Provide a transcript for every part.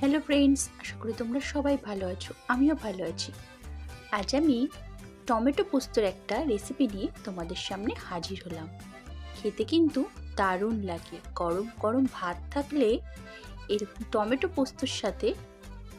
Hello friends আশা করি তোমরা সবাই ভালো আছো, আমিও ভালো আছি। আজ আমি টমেটো পোস্তর একটা রেসিপি নিয়ে তোমাদের সামনে হাজির হলাম। খেতে কিন্তু দারুণ লাগে, গরম গরম ভাত থাকলে এরকম টমেটো পোস্তর সাথে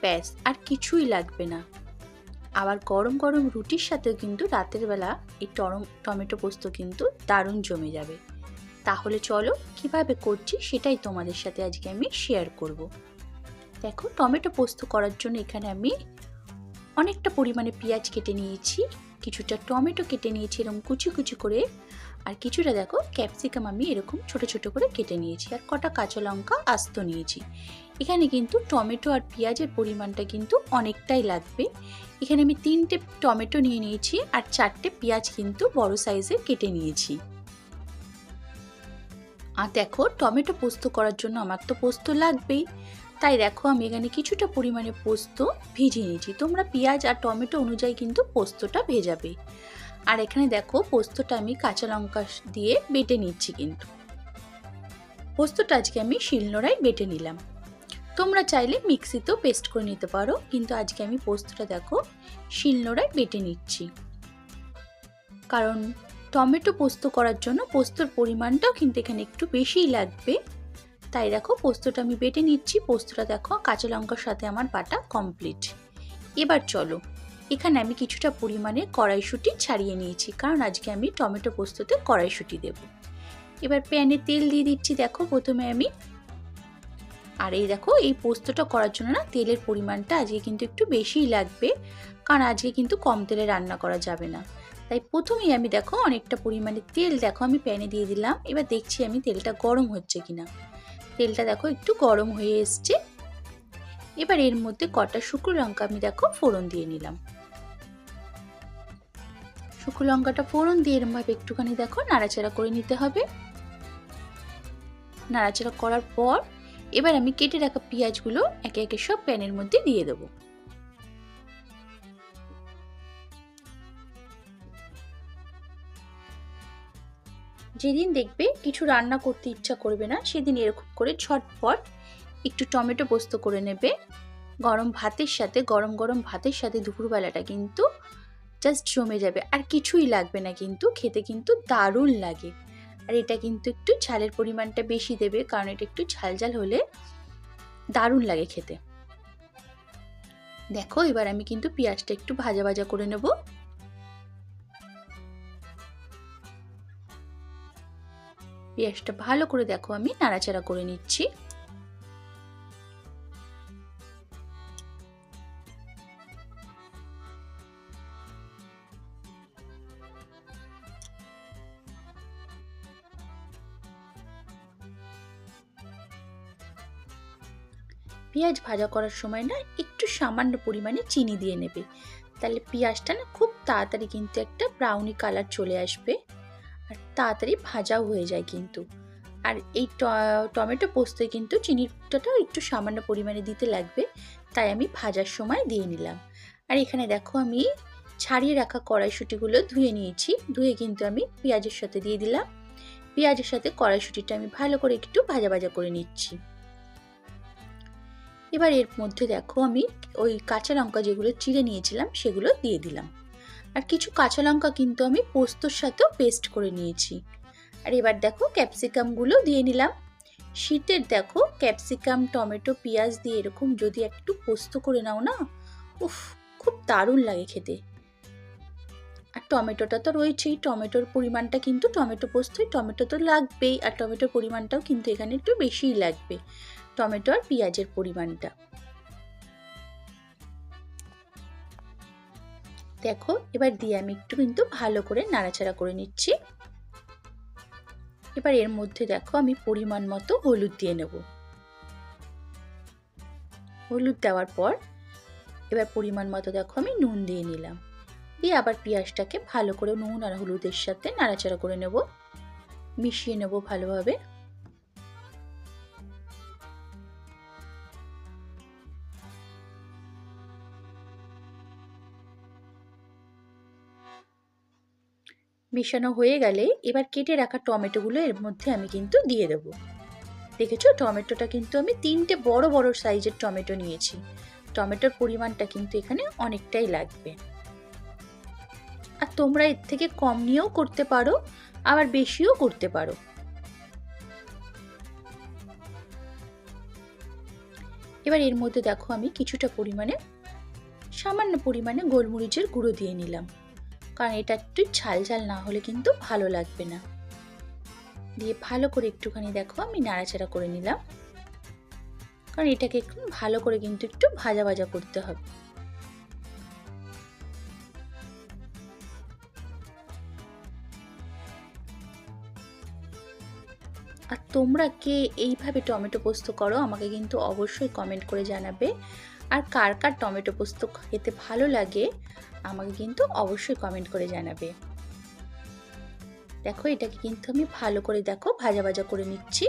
ব্যাস, আর কিছুই লাগবে না। আবার গরম গরম রুটির সাথেও কিন্তু রাতের বেলা এই টরম, টমেটো পোস্ত কিন্তু দারুণ জমে যাবে। তাহলে চলো কীভাবে করছি সেটাই তোমাদের সাথে আজকে আমি শেয়ার করব। দেখো, টমেটো পোস্ত করার জন্য এখানে আমি অনেকটা পরিমাণে পেঁয়াজ কেটে নিয়েছি, কিছুটা টমেটো কেটে নিয়েছি, এরকম কুচি কুচি করে, আর কিছুটা দেখো ক্যাপসিকাম আমি এরকম ছোট ছোট করে কেটে নিয়েছি, আর কটা কাঁচা লঙ্কা আস্ত নিয়েছি। এখানে কিন্তু টমেটো আর পেঁয়াজের পরিমাণটা কিন্তু অনেকটাই লাগবে। এখানে আমি তিনটে টমেটো নিয়ে নিয়েছি, আর চারটে পেঁয়াজ কিন্তু বড় সাইজের কেটে নিয়েছি। আর দেখো, টমেটো পোস্ত করার জন্য আমার তো পোস্ত লাগবেই। তাই দেখো আমি এখানে কিছুটা পরিমাণে পোস্ত ভিজিয়ে নিয়েছি। তোমরা পেঁয়াজ আর টমেটো অনুযায়ী কিন্তু পোস্তটা ভেজাবে। আর এখানে দেখো পোস্তটা আমি কাঁচা লঙ্কা দিয়ে বেটে নিচ্ছি কিন্তু। পোস্তটা আজকে আমি শিলনোড়ায় বেটে নিলাম। তোমরা চাইলে মিক্সিতেও পেস্ট করে নিতে পারো, কিন্তু আজকে আমি পোস্তটা দেখো শিলনোড়ায় বেটে নিচ্ছি। কারণ টমেটো পোস্ত করার জন্য পোস্তর পরিমাণটাও কিন্তু এখানে একটু বেশিই লাগবে। তাই দেখো পোস্তটা আমি বেটে নিচ্ছি। পোস্তটা দেখো কাঁচা লঙ্কার সাথে আমার বাটা কমপ্লিট এবার চলো, এখানে আমি কিছুটা পরিমাণে কড়াইশুঁটি ছাড়িয়ে নিয়েছি, কারণ আজকে আমি টমেটো পোস্ততে কড়াইশুঁটি দেব। এবার প্যানে তেল দিয়ে দিচ্ছি, দেখো প্রথমে আমি। আর এই দেখো, এই পোস্তটা করার জন্য না তেলের পরিমাণটা আজকে কিন্তু একটু বেশিই লাগবে, কারণ আজকে কিন্তু কম তেলে রান্না করা যাবে না। তাই প্রথমেই আমি দেখো অনেকটা পরিমাণে তেল, দেখো আমি প্যানে দিয়ে দিলাম। এবার দেখছি আমি তেলটা গরম হচ্ছে কিনা। তেলটা দেখো একটু গরম হয়ে এসছে। এবার এর মধ্যে কটা শুকনো লঙ্কা আমি দেখো ফোড়ন দিয়ে নিলাম। শুকনো লঙ্কাটা ফোড়ন দিয়ে এরমভাবে একটুখানি দেখো নাড়াচাড়া করে নিতে হবে। নাড়াচাড়া করার পর এবার আমি কেটে রাখা পেঁয়াজগুলো একে একে সব প্যানের মধ্যে দিয়ে দেবো। যেদিন দেখবে কিছু রান্না করতে ইচ্ছা করবে না, সেদিন এরকম করে ঝটপট একটু টমেটো পোস্ত করে নেবে। গরম ভাতের সাথে, গরম গরম ভাতের সাথে দুপুরবেলাটা কিন্তু জাস্ট জমে যাবে। আর কিছুই লাগবে না কিন্তু, খেতে কিন্তু দারুণ লাগে। আর এটা কিন্তু একটু ঝালের পরিমাণটা বেশি দেবে, কারণ এটা একটু ঝাল ঝাল হলে দারুণ লাগে খেতে। দেখো, এবার আমি কিন্তু পেঁয়াজটা একটু ভাজা ভাজা করে নেব। পেঁয়াজটা ভালো করে দেখো, আমি নাড়াচাড়া করে নিচ্ছি। পেঁয়াজ ভাজা করার সময় না একটু সামান্য পরিমাণে চিনি দিয়ে নেবে। তাহলে পেঁয়াজটা না খুব তাড়াতাড়ি কিন্তু একটা ব্রাউনি কালার চলে আসবে। আর তাড়াতাড়ি ভাজাও হয়ে যায় কিন্তু। আর এই টমেটো পোস্তয় কিন্তু চিনিটাটাও একটু সামান্য পরিমাণে দিতে লাগবে, তাই আমি ভাজার সময় দিয়ে নিলাম। আর এখানে দেখো আমি ছাড়িয়ে রাখা কড়াইশুটিগুলো ধুয়ে নিয়েছি, ধুয়ে কিন্তু আমি পেঁয়াজের সাথে দিয়ে দিলাম। পেঁয়াজের সাথে কড়াইশুটিটা আমি ভালো করে একটু ভাজা ভাজা করে নিচ্ছি। এবার এর মধ্যে দেখো আমি ওই কাঁচা লঙ্কা যেগুলো চিড়ে নিয়েছিলাম সেগুলো দিয়ে দিলাম। আর কিছু কাঁচা লঙ্কা কিন্তু আমি পোস্তর সাথেও পেস্ট করে নিয়েছি। আর এবার দেখো ক্যাপসিকামগুলো দিয়ে নিলাম। শীতের দেখো ক্যাপসিকাম টমেটো, পেঁয়াজ দিয়ে এরকম যদি একটু পোস্ত করে নাও না, উফ, খুব দারুণ লাগে খেতে। আর টমেটোটা তো রয়েছেই, টমেটোর পরিমাণটা কিন্তু টমেটো পোস্তই, টমেটো তো লাগবেই, আর টমেটোর পরিমাণটাও কিন্তু এখানে একটু বেশিই লাগবে, টমেটো আর পেঁয়াজের পরিমাণটা। দেখো, এবার দিয়ে আমি একটু কিন্তু ভালো করে নাড়াচাড়া করে নিচ্ছি। এবার এর মধ্যে দেখো, আমি পরিমাণ মতো হলুদ দিয়ে নেব। হলুদ দেওয়ার পর এবার পরিমাণ মতো দেখো, আমি নুন দিয়ে নিলাম। দিয়ে আবার পেঁয়াজটাকে ভালো করে নুন আর হলুদের সাথে নাড়াচাড়া করে নেব। মিশিয়ে নেব ভালোভাবে। মেশানো হয়ে গেলে এবার কেটে রাখা টমেটোগুলো এর মধ্যে আমি কিন্তু দিয়ে দেব। দেখেছ? টমেটোটা কিন্তু আমি তিনটে বড় বড় সাইজের টমেটো নিয়েছি। টমেটোর পরিমাণটা কিন্তু এখানে অনেকটাই লাগবে। আর তোমরা এর থেকে কম নিয়েও করতে পারো, আবার বেশিও করতে পারো। এবার এর মধ্যে দেখো আমি কিছুটা পরিমাণে, সামান্য পরিমাণে গোলমরিচের গুঁড়ো দিয়ে নিলাম। কারণ এটা একটু ঝাল ঝাল না হলে কিন্তু ভালো লাগবে না। দিয়ে ভালো করে একটুখানি দেখো আমি নাড়াচাড়া করে নিলাম। কারণ এটাকে একটু ভালো করে কিন্তু একটু ভাজা ভাজা করতে হবে। আর তোমরা কে এইভাবে টমেটো পোস্ত করো আমাকে কিন্তু অবশ্যই কমেন্ট করে জানাবে। আর কার কার টমেটো পোস্ত খেতে ভালো লাগে, আমাকে কিন্তু অবশ্যই কমেন্ট করে জানাবে। দেখো, এটাকে কিন্তু আমি ভালো করে দেখো, ভাজা ভাজা করে নিচ্ছি।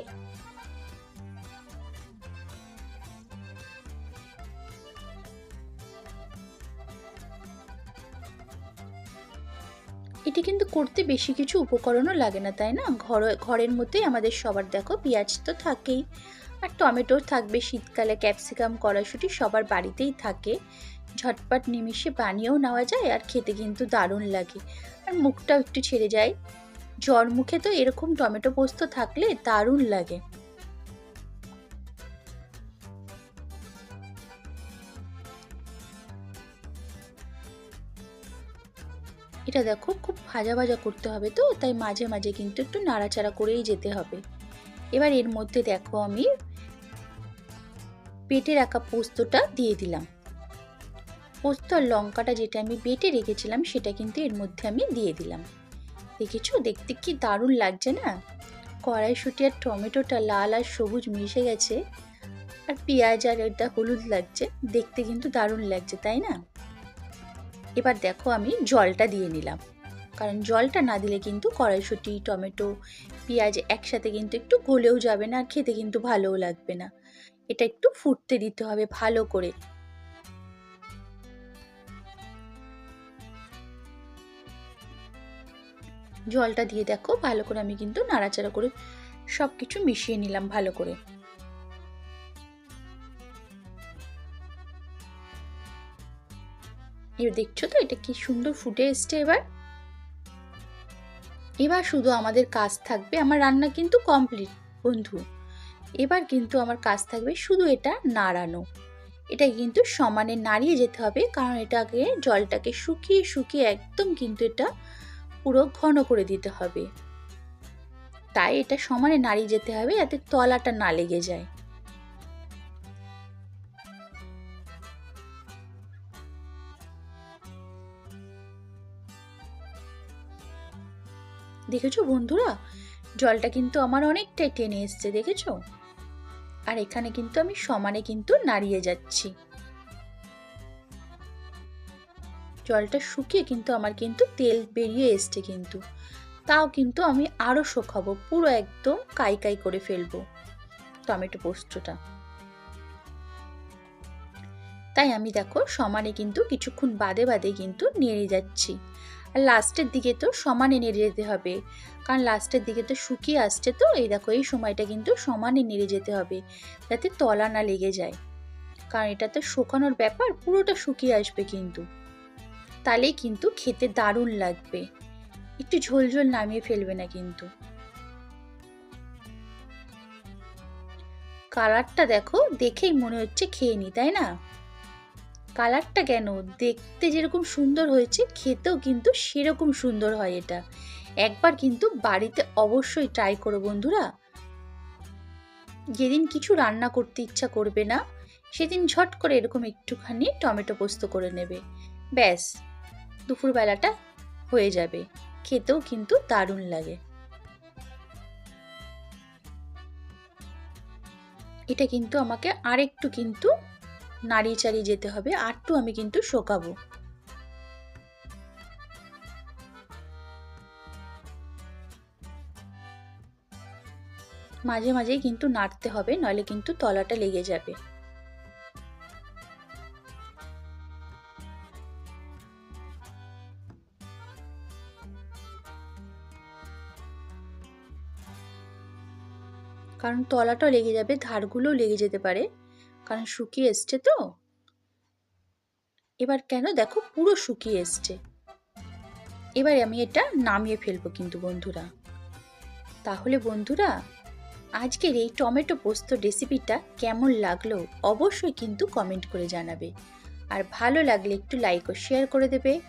এটি কিন্তু করতে বেশি কিছু উপকরণও লাগে না, তাই না? ঘর, ঘরের মধ্যেই আমাদের সবার দেখো পেঁয়াজ তো থাকেই। আর টমেটো থাকবে শীতকালে ক্যাপসিকাম, কড়াইশুটি সবার বাড়িতেই থাকে। ঝটপট নিমিষে বানিয়েও নেওয়া যায় আর খেতে কিন্তু দারুণ লাগে। আর মুখটাও একটু ছেড়ে যায়। জ্বর মুখে তো এরকম টমেটো পোস্ত থাকলে দারুণ লাগে। এটা দেখো, খুব ভাজা ভাজা করতে হবে তো, তাই মাঝে মাঝে কিন্তু একটু নাড়াচাড়া করেই যেতে হবে। এবার এর মধ্যে দেখো আমি পেটে রাখা পোস্তটা দিয়ে দিলাম। পোস্ত আর লঙ্কাটা যেটা আমি বেটে রেখেছিলাম, সেটা কিন্তু এর মধ্যে আমি দিয়ে দিলাম। দেখেছ? দেখতে কি দারুণ লাগছে না? কড়াইশুটি আর টমেটোটা লাল আর সবুজ মিশে গেছে। আর পেঁয়াজ আর এটা হলুদ লাগছে, দেখতে কিন্তু দারুণ লাগছে, তাই না? এবার দেখো আমি জলটা দিয়ে নিলাম। কারণ জলটা না দিলে কিন্তু কড়াইশুটি, টমেটো, পেঁয়াজ একসাথে কিন্তু একটু গলেও যাবে না খেতে কিন্তু ভালোও লাগবে না। এটা একটু ফুটতে দিতে হবে ভালো করে। জলটা দিয়ে দেখো ভালো করে আমি কিন্তু নাড়াচাড়া করে সব কিছু মিশিয়ে নিলাম ভালো করে। দেখছ তো? এটা কি সুন্দর ফুটে এসছে এবার। এবার শুধু আমাদের কাজ থাকবে, আমার রান্না কিন্তু কমপ্লিট বন্ধু। এবার কিন্তু আমার কাজ থাকবে শুধু এটা নাড়ানো। এটা কিন্তু সমানে নাড়িয়ে যেতে হবে, কারণ এটাকে, জলটাকে শুকিয়ে শুকিয়ে একদম কিন্তু এটা পুরো ঘন করে দিতে হবে। তাই এটা সমানে নাড়িয়ে যেতে হবে যাতে তলাটা না লেগে যায়। দেখেছ বন্ধুরা? জলটা কিন্তু আমার অনেকটাই টেনে এসছে, দেখেছ? আর এখানে কিন্তু আমি সমানে কিন্তু নাড়িয়ে যাচ্ছি। জলটা শুকিয়ে কিন্তু আমার কিন্তু তেল বেরিয়ে এসছে কিন্তু। তাও কিন্তু আমি আরও শোকাবো, পুরো একদম কাই কাই করে ফেলব টমেটো পোস্তটা। তাই আমি দেখো সমানে কিন্তু কিছুক্ষণ বাদে বাদে কিন্তু নেড়ে যাচ্ছি। আর লাস্টের দিকে তো সমানে নেড়ে যেতে হবে। কারণ লাস্টের দিকে তো শুকিয়ে আসছে তো, এই দেখো, এই সময়টা কিন্তু সমানে নেড়ে যেতে হবে, যাতে তলা না লেগে যায়। কারণ এটা তো শুকানোর ব্যাপার, পুরোটা শুকিয়ে আসবে কিন্তু। তাহলেই কিন্তু খেতে দারুণ লাগবে। একটু ঝোল ঝোল নামিয়ে ফেলবে না কিন্তু। কালারটা দেখো, দেখেই মনে হচ্ছে খেয়ে নি, তাই না? কালারটা কেন? দেখতে যেরকম সুন্দর হয়েছে, খেতেও কিন্তু সেরকম সুন্দর হয় এটা। একবার কিন্তু বাড়িতে অবশ্যই ট্রাই করো বন্ধুরা। যেদিন কিছু রান্না করতে ইচ্ছা করবে না, সেদিন ঝট করে এরকম একটুখানি টমেটো পোস্ত করে নেবে। ব্যাস, দুপুরবেলাটা হয়ে যাবে। খেতেও কিন্তু দারুণ লাগে। এটা কিন্তু আমাকে আরেকটু কিন্তু নাড়িয়ে চাড়িয়ে যেতে হবে আরটু আমি কিন্তু শোকাবো। মাঝে মাঝেই কিন্তু নাড়তে হবে, নইলে কিন্তু তলাটা লেগে যাবে। কারণ তলাটাও লেগে যাবে, ধারগুলোও লেগে যেতে পারে। কারণ শুকিয়ে এসছে তো। এবার কেন দেখো পুরো শুকিয়ে এসছে। এবারে আমি এটা নামিয়ে ফেলব কিন্তু বন্ধুরা। তাহলে বন্ধুরা, আজকের এই টমেটো পোস্ত রেসিপিটা কেমন লাগল অবশ্যই কিন্তু কমেন্ট করে জানাবে। আর ভালো লাগলে একটু লাইক ও শেয়ার করে দেবে।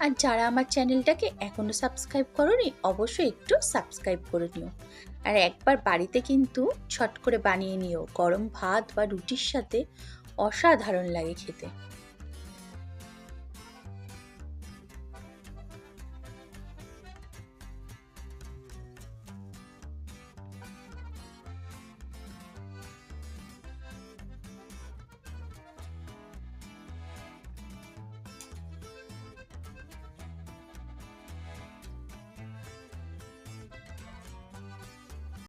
আর যারা আমার চ্যানেলটাকে এখনও সাবস্ক্রাইব করনি, অবশ্যই একটু সাবস্ক্রাইব করে নিও। আর একবার বাড়িতে কিন্তু ছট করে বানিয়ে নিও। গরম ভাত বা রুটির সাথে অসাধারণ লাগে খেতে।